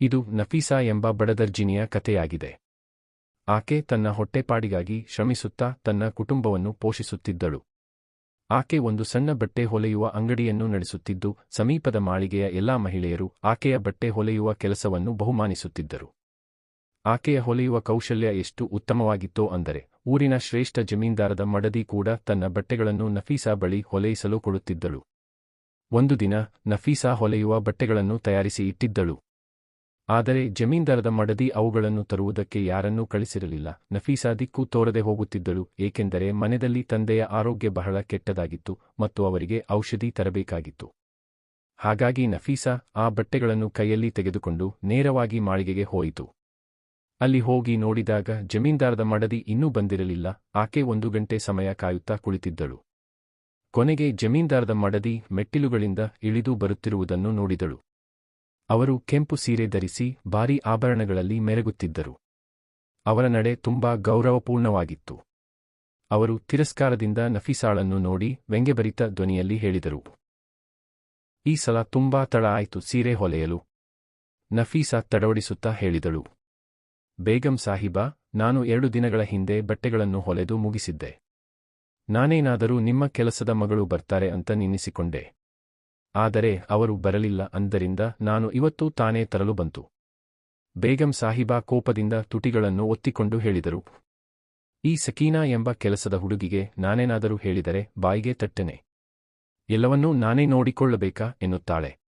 ಇದು ನಫೀಸಾ ಎಂಬ ಬಡದರ್ಜಿನಿಯ ಕಥೆಯಾಗಿದೆ. ಆಕೆ ತನ್ನ ಹೊಟ್ಟೆಪಾಡಿಗಾಗಿ ಶ್ರಮಿಸುತ್ತಾ ತನ್ನ ಕುಟುಂಬವನ್ನು ಪೋಷಿಸುತ್ತಿದ್ದಳು. ಆಕೆ ಒಂದು ಸಣ್ಣ ಬಟ್ಟೆ ಹೊಲೆಯುವ ಅಂಗಡಿಯನ್ನು ನಡೆಸುತ್ತಿದ್ದು, ಸಮೀಪದ ಮಾಳಿಗೆಯ ಎಲ್ಲಾ ಮಹಿಳೆಯರು ಆಕೆಯ ಬಟ್ಟೆ ಹೊಲೆಯುವ ಕೆಲಸವನ್ನು ಬಹುಮಾನಿಸುತ್ತಿದ್ದರು. ಆಕೆಯ ಹೊಲೆಯುವ ಕೌಶಲ್ಯ ಎಷ್ಟು ಉತ್ತಮವಾಗಿತ್ತೋ ಅಂದರೆ, ಊರಿನ ಶ್ರೇಷ್ಠ ಜಮೀನ್ದಾರದ ಮಡದಿ ಕೂಡ ತನ್ನ ಬಟ್ಟೆಗಳನ್ನು ನಫೀಸಾ ಬಳಿ ಹೊಲೆಯಿಸಲು ಕೊಡುತ್ತಿದ್ದಳು. ಒಂದು ದಿನ ನಫೀಸಾ ಹೊಲೆಯುವ ಬಟ್ಟೆಗಳನ್ನು ತಯಾರಿಸಿ ಇಟ್ಟಿದ್ದಳು. ಆದರೆ ಜಮೀನ್ದಾರದ ಮಡದಿ ಅವುಗಳನ್ನು ತರುವುದಕ್ಕೆ ಯಾರನ್ನೂ ಕಳಿಸಿರಲಿಲ್ಲ. ನಫೀಸಾ ದಿಕ್ಕು ತೋರದೆ ಹೋಗುತ್ತಿದ್ದಳು, ಏಕೆಂದರೆ ಮನೆಯಲ್ಲಿ ತಂದೆಯ ಆರೋಗ್ಯ ಬಹಳ ಕೆಟ್ಟದಾಗಿತ್ತು ಮತ್ತು ಅವರಿಗೆ ಔಷಧಿ ತರಬೇಕಾಗಿತ್ತು. ಹಾಗಾಗಿ ನಫೀಸಾ ಆ ಬಟ್ಟೆಗಳನ್ನು ಕೈಯಲ್ಲಿ ತೆಗೆದುಕೊಂಡು ನೇರವಾಗಿ ಮಾಳಿಗೆಗೆ ಹೋಯಿತು. ಅಲ್ಲಿ ಹೋಗಿ ನೋಡಿದಾಗ ಜಮೀನ್ದಾರದ ಮಡದಿ ಇನ್ನೂ ಬಂದಿರಲಿಲ್ಲ, ಆಕೆ ಒಂದು ಗಂಟೆ ಸಮಯ ಕಾಯುತ್ತಾ ಕುಳಿತಿದ್ದಳು. ಕೊನೆಗೆ ಜಮೀನ್ದಾರದ ಮಡದಿ ಮೆಟ್ಟಿಲುಗಳಿಂದ ಇಳಿದು ಬರುತ್ತಿರುವುದನ್ನು ನೋಡಿದಳು. ಅವರು ಕೆಂಪು ಸೀರೆ ಧರಿಸಿ ಭಾರೀ ಆಭರಣಗಳಲ್ಲಿ ಮೆರಗುತ್ತಿದ್ದರು. ಅವರ ನಡೆ ತುಂಬಾ ಗೌರವಪೂರ್ಣವಾಗಿತ್ತು. ಅವರು ತಿರಸ್ಕಾರದಿಂದ ನಫೀಸಾಳನ್ನು ನೋಡಿ ವ್ಯಂಗ್ಯಭರಿತ ಧ್ವನಿಯಲ್ಲಿ ಹೇಳಿದರು. ಈ ಸಲ ತುಂಬಾ ತಡ ಆಯಿತು ಸೀರೆ ಹೊಲೆಯಲು. ನಫೀಸಾ ತಡವಡಿಸುತ್ತಾ ಹೇಳಿದಳು. ಬೇಗಂ ಸಾಹಿಬಾ, ನಾನು ಎರಡು ದಿನಗಳ ಹಿಂದೆ ಬಟ್ಟೆಗಳನ್ನು ಹೊಲೆದು ಮುಗಿಸಿದ್ದೆ. ನಾನೇನಾದರೂ ನಿಮ್ಮ ಕೆಲಸದ ಮಗಳು ಬರ್ತಾರೆ ಅಂತ ನಿನ್ನಿಸಿಕೊಂಡೆ. ಆದರೆ ಅವರು ಬರಲಿಲ್ಲ ಅಂದರಿಂದ ನಾನು ಇವತ್ತು ತಾನೇ ತರಲು ಬಂತು. ಬೇಗಂ ಸಾಹಿಬಾ ಕೋಪದಿಂದ ತುಟಿಗಳನ್ನು ಒತ್ತಿಕೊಂಡು ಹೇಳಿದರು. ಈ ಸಕೀನಾ ಎಂಬ ಕೆಲಸದ ಹುಡುಗಿಗೆ ನಾನೇನಾದರೂ ಹೇಳಿದರೆ ಬಾಯಿಗೆ ತಟ್ಟೆನೆ. ಎಲ್ಲವನ್ನೂ ನಾನೇ ನೋಡಿಕೊಳ್ಳಬೇಕಾ ಎನ್ನುತ್ತಾಳೆ.